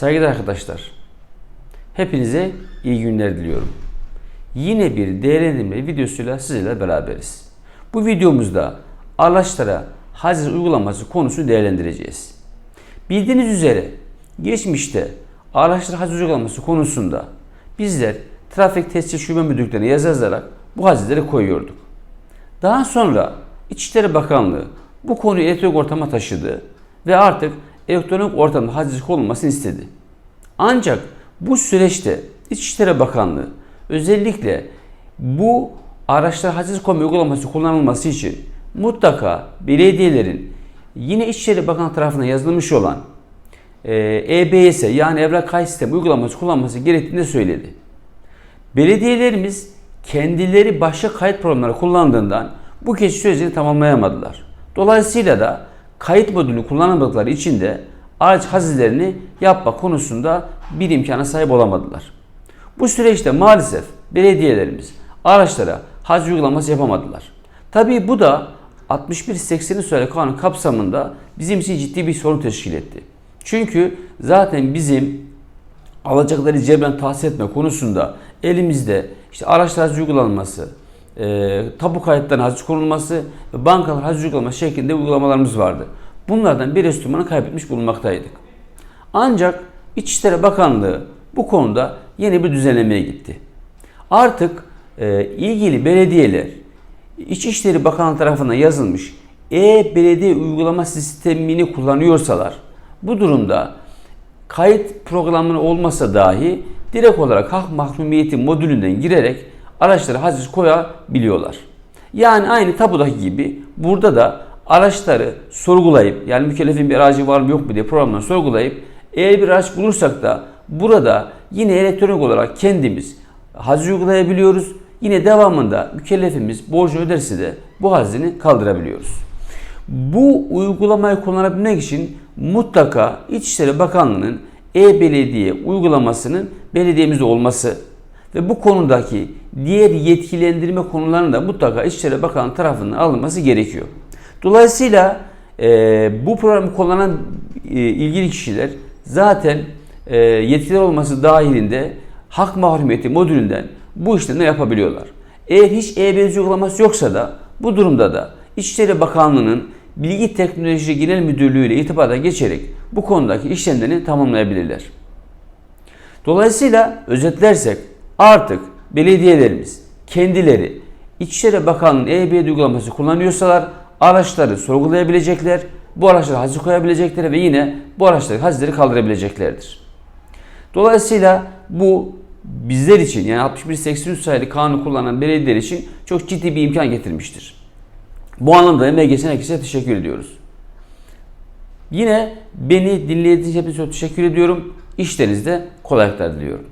Saygıdeğer arkadaşlar, hepinize iyi günler diliyorum. Yine bir değerlendirme videosuyla sizlerle beraberiz. Bu videomuzda araçlara haciz uygulaması konusunu değerlendireceğiz. Bildiğiniz üzere geçmişte araçlara haciz uygulaması konusunda bizler trafik tescil şube müdürlüklerine yazı yazarak bu hacizleri koyuyorduk. Daha sonra İçişleri Bakanlığı bu konuyu elektronik ortama taşıdı ve artık elektronik ortamda haciz konulmasını istedi. Ancak bu süreçte İçişleri Bakanlığı özellikle bu araçlar haciz koyma uygulaması kullanılması için mutlaka belediyelerin yine İçişleri Bakanlığı tarafından yazılmış olan e, EBS yani evrak kayıt sistemi uygulaması kullanması gerektiğini söyledi. Belediyelerimiz kendileri başka kayıt programları kullandığından bu geçiş sürecini tamamlayamadılar. Dolayısıyla da kayıt modülü kullanamadıkları için de araç hazizlerini yapma konusunda bir imkana sahip olamadılar. Bu süreçte maalesef belediyelerimiz araçlara haciz uygulaması yapamadılar. Tabii bu da 61.80 sayılı kanun kapsamında bizim için ciddi bir sorun teşkil etti. Çünkü zaten bizim alacakları cebren tahsis etme konusunda elimizde işte araçlar haciz uygulanması, e, tapu kayıtlarına haciz konulması ve bankalar haciz uygulaması şeklinde uygulamalarımız vardı. Bunlardan bir enstrümanı kaybetmiş bulunmaktaydık. Ancak İçişleri Bakanlığı bu konuda yeni bir düzenlemeye gitti. Artık e, ilgili belediyeler İçişleri Bakanlığı tarafından yazılmış e-belediye uygulama sistemini kullanıyorsalar bu durumda kayıt programını olmasa dahi direkt olarak hak mahrumiyeti modülünden girerek araçlara haciz koyabiliyorlar. Yani aynı tapudaki gibi burada da araçları sorgulayıp yani mükellefin bir aracı var mı yok mu diye programdan sorgulayıp eğer bir araç bulursak da burada yine elektronik olarak kendimiz haciz uygulayabiliyoruz. Yine devamında mükellefimiz borcu öderse de bu hazini kaldırabiliyoruz. Bu uygulamayı kullanabilmek için mutlaka İçişleri Bakanlığı'nın e-belediye uygulamasının belediyemizde olması ve bu konudaki diğer yetkilendirme konularının da mutlaka İçişleri Bakanlığı tarafından alınması gerekiyor. Dolayısıyla e, bu programı kullanan e, ilgili kişiler zaten e, yetkiler olması dahilinde hak mahrumiyeti modülünden bu işlemleri yapabiliyorlar. Eğer hiç e-belediye uygulaması yoksa da bu durumda da İçişleri Bakanlığı'nın Bilgi Teknoloji Genel Müdürlüğü ile irtibata geçerek bu konudaki işlemlerini tamamlayabilirler. Dolayısıyla özetlersek artık belediyelerimiz kendileri İçişleri Bakanlığı'nın e-belediye uygulaması kullanıyorsalar araçları sorgulayabilecekler, bu araçlara haciz koyabilecekler ve yine bu araçları hacizleri kaldırabileceklerdir. Dolayısıyla bu bizler için yani 6183 sayılı kanunu kullanan belediyeler için çok ciddi bir imkan getirmiştir. Bu anlamda emeği geçen herkese teşekkür ediyoruz. Yine beni dinlediğiniz için teşekkür ediyorum. İşlerinizde kolaylıklar diliyorum.